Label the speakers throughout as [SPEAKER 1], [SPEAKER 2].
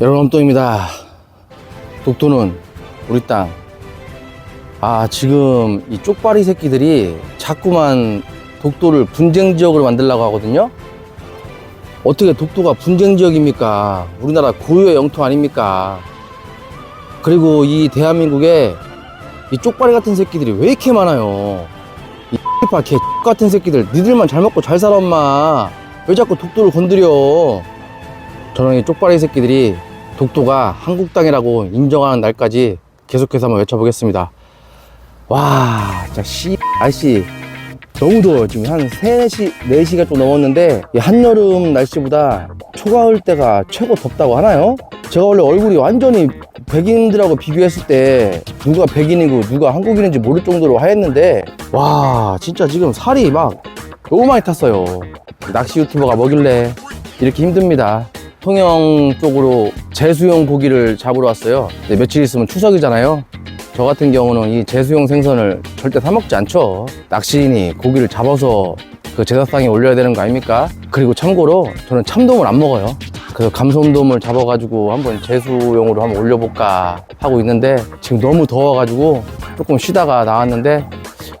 [SPEAKER 1] 여러분 엄똥입니다 독도는 우리 땅. 아 지금 이 쪽발이 새끼들이 자꾸만 독도를 분쟁 지역으로 만들려고 하거든요. 어떻게 독도가 분쟁 지역입니까? 우리나라 고유의 영토 아닙니까? 그리고 이 대한민국에 이 쪽발이 같은 새끼들이 왜 이렇게 많아요? 이 X파 개 같은 새끼들. 니들만 잘 먹고 잘 살아 엄마. 왜 자꾸 독도를 건드려? 이 쪽발이 새끼들이 독도가 한국 땅이라고 인정하는 날까지 계속해서 한번 외쳐보겠습니다. 와 진짜 씨 날씨. 너무 더워요. 지금 한 3시 4시가 좀 넘었는데 이 한여름 날씨보다 초가을 때가 최고 덥다고 하나요? 제가 원래 얼굴이 완전히 백인들하고 비교했을 때 누가 백인이고 누가 한국인인지 모를 정도로 하였는데 와 진짜 지금 살이 막 너무 많이 탔어요. 낚시 유튜버가 뭐길래 이렇게 힘듭니다. 통영 쪽으로 제수용 고기를 잡으러 왔어요. 근데 며칠 있으면 추석이잖아요. 저 같은 경우는 이 제수용 생선을 절대 사 먹지 않죠. 낚시인이 고기를 잡아서 그 제사상에 올려야 되는 거 아닙니까? 그리고 참고로 저는 참돔을 안 먹어요 그래서 감솜돔을 잡아가지고 한번 제수용으로 한번 올려볼까 하고 있는데 지금 너무 더워가지고 조금 쉬다가 나왔는데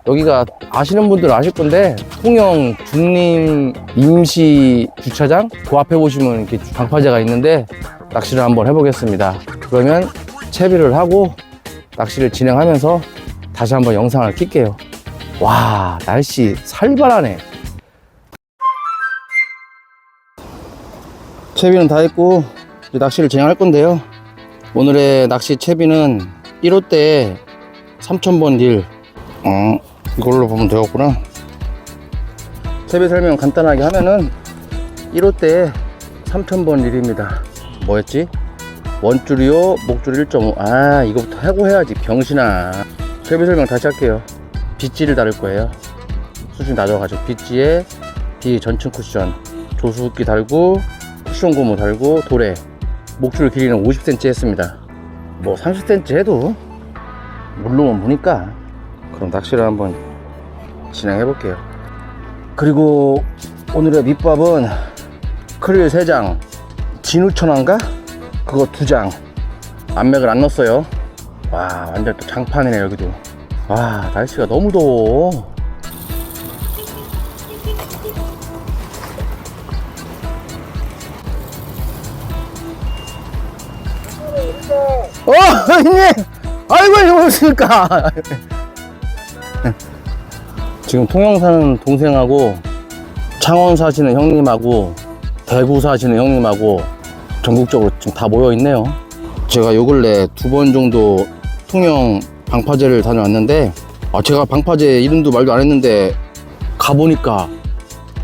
[SPEAKER 1] 여기가 아시는 분들은 아실 건데 통영 중림 임시 주차장 그 앞에 보시면 이렇게 방파제가 있는데 낚시를 한번 해보겠습니다. 그러면 채비를 하고 낚시를 진행하면서 다시 한번 영상을 킬게요. 와 날씨 살벌하네 채비는 다 했고 이제 낚시를 진행할 건데요. 오늘의 낚시 채비는 1호대 3000번 딜. 어, 이걸로 보면 되겠구나. 채비 설명 간단하게 하면은 1호대 3000번 릴입니다. 뭐였지? 원줄이요 목줄 1.5아 이거부터 하고 해야지 병신아. 채비 설명 다시 할게요. 빗지를 다룰 거예요. 수준 낮아가지고 빗지에 뒤 전층 쿠션 조수기 달고 쿠션 고무 달고 도래 목줄 길이는 50cm 했습니다. 뭐 30cm 해도 물로만 보니까 그럼 낚시를 한번 진행해 볼게요. 그리고 오늘의 밑밥은 크릴 3장 진우천원가? 그거 2장. 안맥을 안 넣었어요. 와 완전 또 장판이네 여기도. 와 날씨가 너무 더워 형님! 아이고 안녕하십니까? 지금 통영 사는 동생하고 창원 사시는 형님하고 대구 사시는 형님하고 전국적으로 지금 다 모여 있네요. 제가 요 근래 두 번 정도 통영 방파제를 다녀왔는데 아 제가 방파제 이름도 말도 안 했는데 가보니까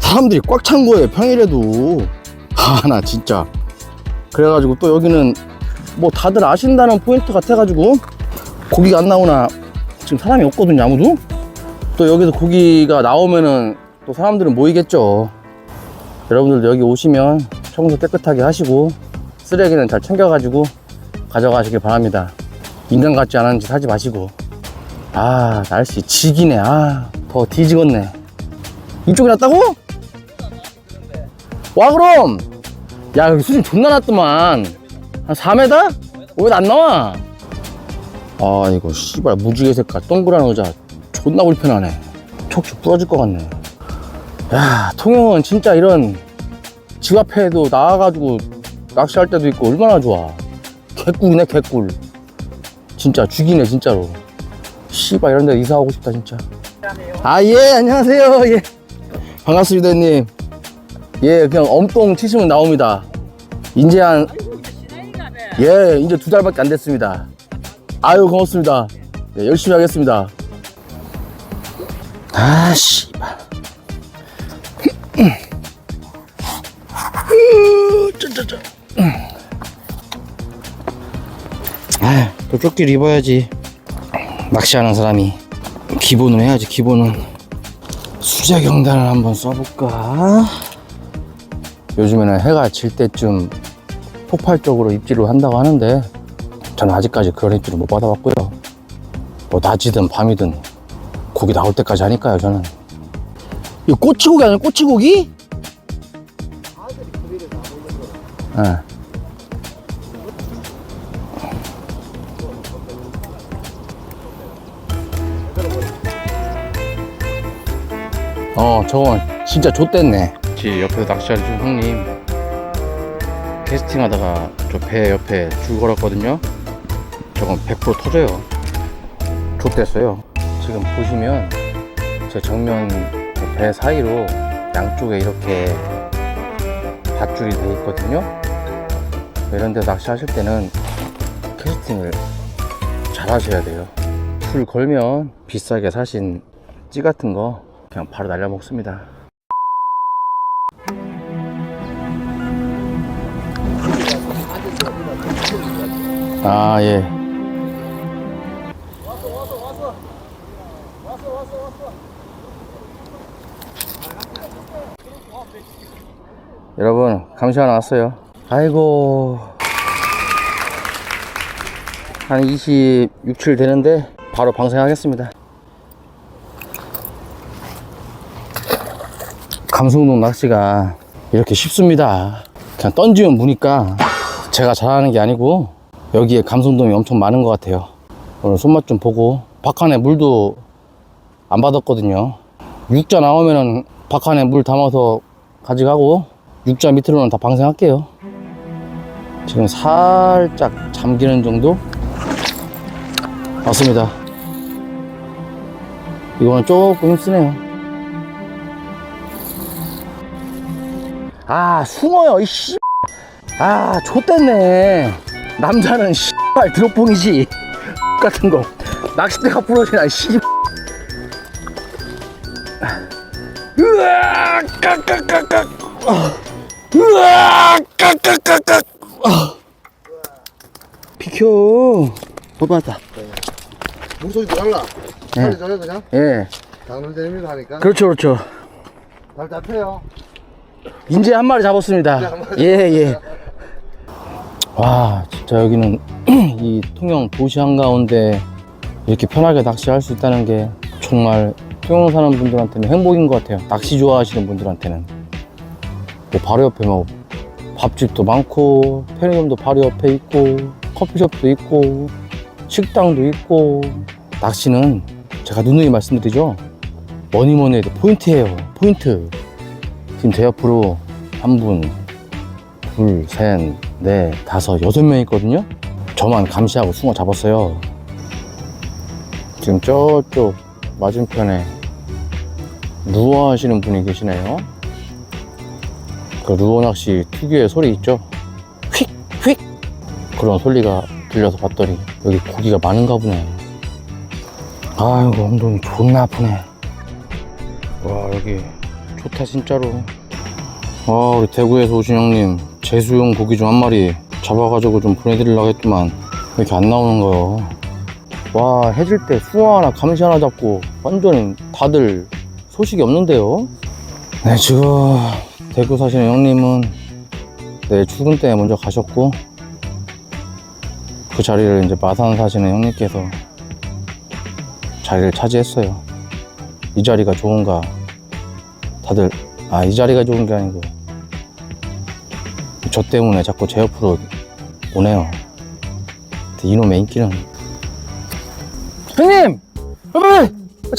[SPEAKER 1] 사람들이 꽉 찬 거예요 평일에도. 아 나 진짜. 그래가지고 또 여기는 뭐 다들 아신다는 포인트 같아가지고 고기가 안 나오나 지금 사람이 없거든요 아무도. 또 여기서 고기가 나오면은 또 사람들은 모이겠죠. 여러분들도 여기 오시면 청소 깨끗하게 하시고 쓰레기는 잘 챙겨가지고 가져가시길 바랍니다. 인간 같지 않은 짓 하지 마시고. 아 날씨 지기네. 아 더 뒤지겠네. 이쪽에 났다고? 와 그럼! 야 여기 수준 존나 낮더만 한 4m? 왜 안 나와? 아 이거 씨발 무지개 색깔 동그란 의자. 존나 불편하네. 척추 부러질 것 같네. 야 통영은 진짜 이런 집 앞에도 나와가지고 낚시할 때도 있고 얼마나 좋아. 개꿀이네 개꿀. 진짜 죽이네 진짜로. 씨발 이런 데 이사 오고 싶다 진짜. 아 예 안녕하세요. 예. 반갑습니다 형님. 예 그냥 엄똥 치시면 나옵니다. 이제 한 예, 이제 두 달밖에 안 됐습니다. 아유, 고맙습니다. 예, 열심히 하겠습니다. 아, 씨발. 쩌쩌쩌. 아, 또 조끼를 입어야지. 낚시하는 사람이. 기본은 해야지, 기본은. 수자경단을 한번 써볼까? 요즘에는 해가 질 때쯤 폭발적으로 입질을 한다고 하는데 저는 아직까지 그런 입질을 못 받아봤고요 뭐 낮이든 밤이든 고기 나올 때까지 하니까요 저는 이거 꼬치고기 아니야 꼬치고기? 예. 어, 저건 진짜 좆됐네. 지 옆에서 낚시하는 중 형님 캐스팅하다가 저 배 옆에 줄 걸었거든요. 저건 100% 터져요. 좆됐어요. 지금 보시면 제 정면 그배 사이로 양쪽에 이렇게 밧줄이 돼 있거든요. 이런 데 낚시하실 때는 캐스팅을 잘 하셔야 돼요. 줄 걸면 비싸게 사신 찌 같은 거 그냥 바로 날려 먹습니다. 아, 예. 여러분, 감시 하나 왔어요. 아이고. 한 26, 7 되는데 바로 방생하겠습니다. 감성동 낚시가 이렇게 쉽습니다. 그냥 던지면 무니까 제가 잘하는 게 아니고 여기에 감성돔이 엄청 많은 것 같아요. 오늘 손맛 좀 보고 박한에 물도 안 받았거든요. 육자 나오면은 박한에 물 담아서 가져가고 육자 밑으로는 다 방생할게요. 지금 살짝 잠기는 정도? 맞습니다. 이거는 조금 힘쓰네요. 아, 숭어요, 이씨. 아, 좆됐네. 남자는 씨발 드롭봉이지. 같은 거. 낚싯대가 부러지나, 씨. 으아, 까까까까. 비켜. 못 봤다.
[SPEAKER 2] 물소리도 달라.
[SPEAKER 1] 네.
[SPEAKER 2] 소리 전에 그냥
[SPEAKER 1] 예.
[SPEAKER 2] 장난대입니다 하니까.
[SPEAKER 1] 그렇죠, 그렇죠.
[SPEAKER 2] 잘 잡혀요.
[SPEAKER 1] 인제 한 마리 잡았습니다. 예, 예. 와, 진짜 여기는 이 통영 도시 한가운데 이렇게 편하게 낚시할 수 있다는 게 정말 통영 사는 분들한테는 행복인 것 같아요. 낚시 좋아하시는 분들한테는. 뭐 바로 옆에 뭐 밥집도 많고, 편의점도 바로 옆에 있고, 커피숍도 있고, 식당도 있고, 낚시는 제가 누누이 말씀드리죠. 뭐니 뭐니 해도 포인트예요. 포인트. 지금 제 옆으로 한 분, 둘, 셋, 넷, 다섯, 여섯 명 있거든요. 저만 감시하고 숭어 잡았어요. 지금 저쪽 맞은편에 루어 하시는 분이 계시네요. 그 루어 낚시 특유의 소리 있죠? 휙, 휙! 그런 소리가 들려서 봤더니 여기 고기가 많은가 보네. 아이고, 엉덩이 존나 아프네. 와, 여기 좋다, 진짜로. 아, 우리 대구에서 오신 형님, 제수용 고기 좀 한 마리 잡아가지고 좀 보내드리려고 했더만, 왜 이렇게 안 나오는 거요? 와, 해질 때 숭어 하나, 감시 하나 잡고, 완전 다들 소식이 없는데요? 네, 지금, 대구 사시는 형님은 내일 출근 때문에 먼저 가셨고, 그 자리를 이제 마산 사시는 형님께서 자리를 차지했어요. 이 자리가 좋은가? 다들, 아, 이 자리가 좋은 게 아니고, 저 때문에 자꾸 제 옆으로 오네요. 이놈의 인기는. 형님! 빨리!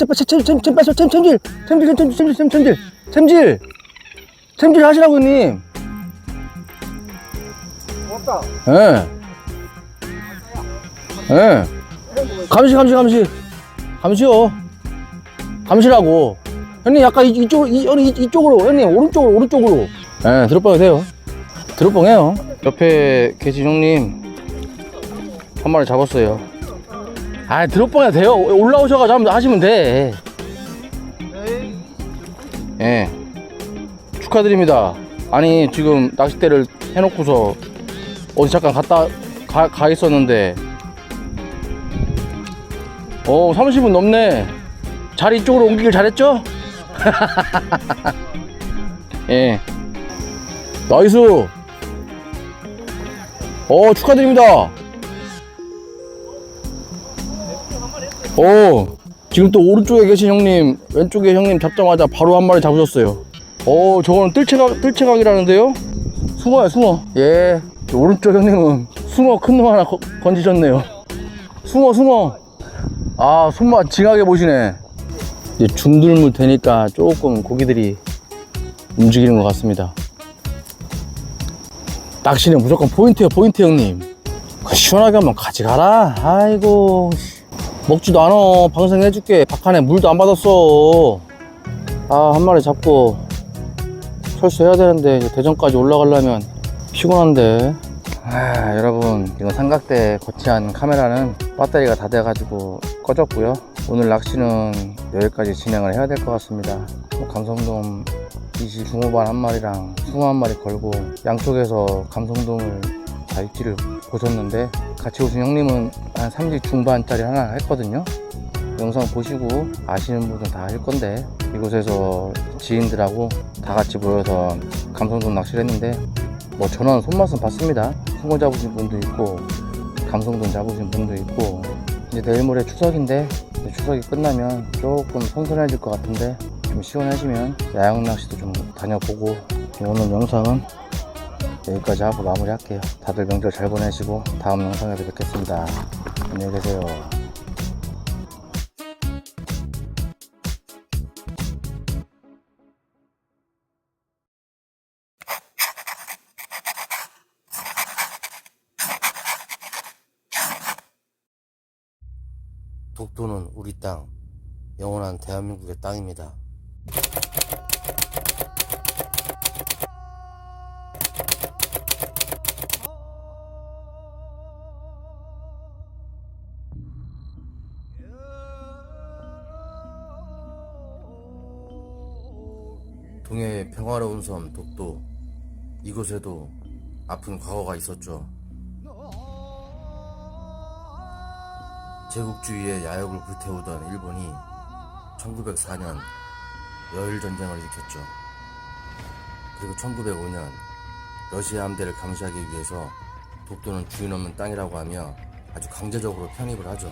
[SPEAKER 1] 빨리! 챔, 챔, 챔, 빨리, 챔, 챔질! 챔질, 챔질, 챔질, 챔질, 챔질! 챔질! 챔질 하시라고, 형님!
[SPEAKER 2] 고맙다.
[SPEAKER 1] 예. 예. 감시, 감시, 감시. 감시요. 감시라고. 형님, 약간 이- 이쪽으로, 이, 이쪽으로, 형님, 오른쪽으로, 오른쪽으로. 예, 드롭봉이 돼요. 드롭봉해요. 옆에 계신 형님, 한 마리 잡았어요. 아, 드롭봉이 돼요. 올라오셔가지고 하시면 돼. 예. 축하드립니다. 아니, 지금 낚싯대를 해놓고서 어디 잠깐 갔다 가, 가 있었는데 어 30분 넘네 자리 이쪽으로 옮기길 잘했죠? 예 나이스 어 축하드립니다 오 지금 또 오른쪽에 계신 형님, 왼쪽에 형님 잡자마자 바로 한 마리 잡으셨어요. 어, 저거는 뜰채각, 뜰채각이라는데요? 숭어야, 숭어. 예. 저 오른쪽 형님은 숭어 큰 놈 하나 거- 건지셨네요. 숭어, 숭어. 아, 손맛 징하게 보시네. 이제 중들물 되니까 조금 고기들이 움직이는 것 같습니다. 낚시는 무조건 포인트요, 포인트 형님. 그 시원하게 한번 가져가라. 아이고. 씨. 먹지도 않아. 방생 해줄게. 박한에 물도 안 받았어. 아, 한 마리 잡고 철수해야 되는데, 이제 대전까지 올라가려면 피곤한데. 아, 여러분. 이거 삼각대 거치한 카메라는 배터리가 다 돼가지고 꺼졌고요. 오늘 낚시는 여기까지 진행을 해야 될 것 같습니다. 뭐 감성돔 20 중후반 한 마리랑 숭어 한 마리 걸고 양쪽에서 감성돔을 다 입질을 보셨는데 같이 오신 형님은 한30 중반짜리 하나 했거든요. 영상 보시고 아시는 분은 다 할 건데 이곳에서 지인들하고 다 같이 모여서 감성돔 낚시를 했는데 뭐 전원 손맛은 봤습니다. 숭어 잡으신 분도 있고 감성돔 잡으신 분도 있고 이제 내일 모레 추석인데 추석이 끝나면 조금 선선해질 것 같은데 좀 시원해지면 야영 낚시도 좀 다녀보고 오늘 영상은 여기까지 하고 마무리할게요. 다들 명절 잘 보내시고 다음 영상에서 뵙겠습니다. 안녕히 계세요. 독도는 우리 땅, 영원한 대한민국의 땅입니다. 동해의 평화로운 섬 독도 이곳에도 아픈 과거가 있었죠. 제국주의의 야욕을 불태우던 일본이 1904년 여일 전쟁을 일으켰죠. 그리고 1905년 러시아 함대를 감시하기 위해서 독도는 주인 없는 땅이라고 하며 아주 강제적으로 편입을 하죠.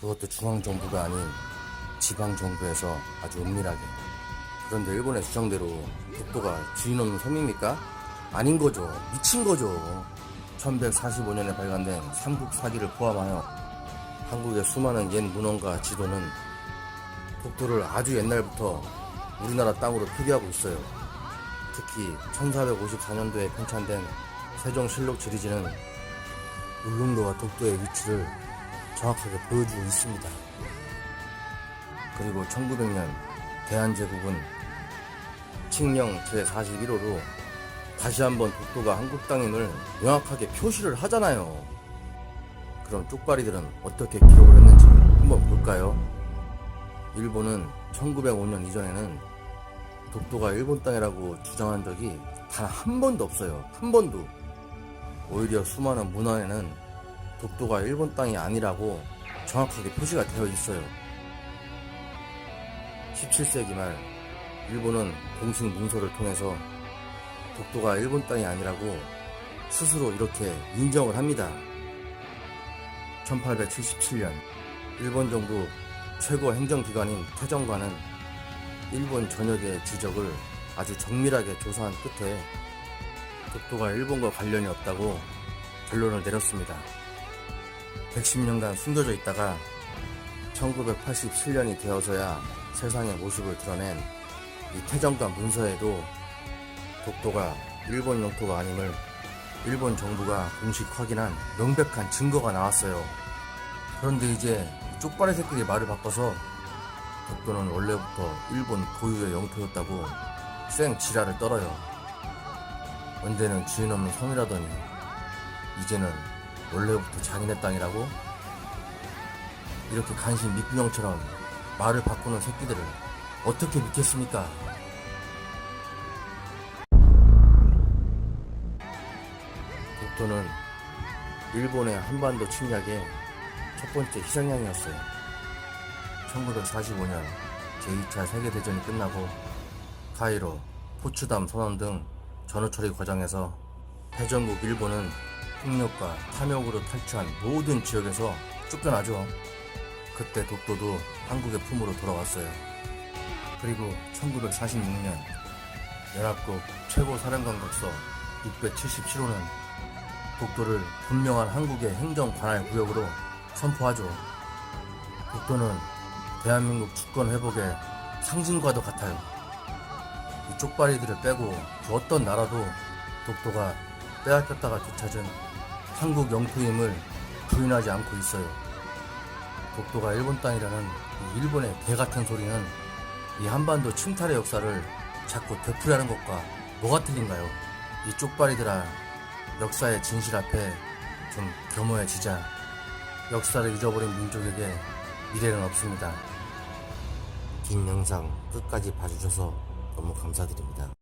[SPEAKER 1] 그것도 중앙 정부가 아닌 지방 정부에서 아주 은밀하게. 그런데 일본의 주장대로 독도가 주인 없는 섬입니까? 아닌 거죠. 미친 거죠. 1145년에 발간된 삼국 사기를 포함하여 한국의 수많은 옛 문헌과 지도는 독도를 아주 옛날부터 우리나라 땅으로 표기하고 있어요. 특히 1454년도에 편찬된 세종실록 지리지는 울릉도와 독도의 위치를 정확하게 보여주고 있습니다. 그리고 1900년 대한제국은 칙령 제41호로 다시 한번 독도가 한국 땅임을 명확하게 표시를 하잖아요. 그럼 쪽발이들은 어떻게 기록을 했는지 한번 볼까요? 일본은 1905년 이전에는 독도가 일본 땅이라고 주장한 적이 단 한 번도 없어요. 한 번도. 오히려 수많은 문헌에는 독도가 일본 땅이 아니라고 정확하게 표시가 되어 있어요. 17세기 말 일본은 공식 문서를 통해서 독도가 일본 땅이 아니라고 스스로 이렇게 인정을 합니다. 1877년 일본 정부 최고 행정기관인 태정관은 일본 전역의 지적을 아주 정밀하게 조사한 끝에 독도가 일본과 관련이 없다고 결론을 내렸습니다. 110년간 숨겨져 있다가 1987년이 되어서야 세상의 모습을 드러낸 이 태정관 문서에도 독도가 일본 영토가 아님을 일본 정부가 공식 확인한 명백한 증거가 나왔어요. 그런데 이제 쪽발이 새끼들이 말을 바꿔서 독도는 원래부터 일본 고유의 영토였다고 쌩 지랄을 떨어요. 언제는 주인 없는 섬이라더니 이제는 원래부터 자기네 땅이라고? 이렇게 간신 미꾸령처럼 말을 바꾸는 새끼들을 어떻게 믿겠습니까? 독도는 일본의 한반도 침략의 첫 번째 희생양이었어요. 1945년 제2차 세계대전이 끝나고 카이로, 포츠담 선언 등 전후 처리 과정에서 패전국 일본은 폭력과 탐욕으로 탈취한 모든 지역에서 쫓겨나죠. 그때 독도도 한국의 품으로 돌아왔어요. 그리고 1946년 연합국 최고 사령관국서 677호는 독도를 분명한 한국의 행정 관할 구역으로 선포하죠. 독도는 대한민국 주권 회복의 상징과도 같아요. 이 쪽발이들을 빼고 그 어떤 나라도 독도가 빼앗겼다가 되찾은 한국 영토임을 부인하지 않고 있어요. 독도가 일본 땅이라는 이 일본의 개 같은 소리는 이 한반도 침탈의 역사를 자꾸 되풀이하는 것과 뭐가 틀린가요? 이 쪽발이들아 역사의 진실 앞에 좀 겸허해지자. 역사를 잊어버린 민족에게 미래는 없습니다. 긴 영상 끝까지 봐주셔서 너무 감사드립니다.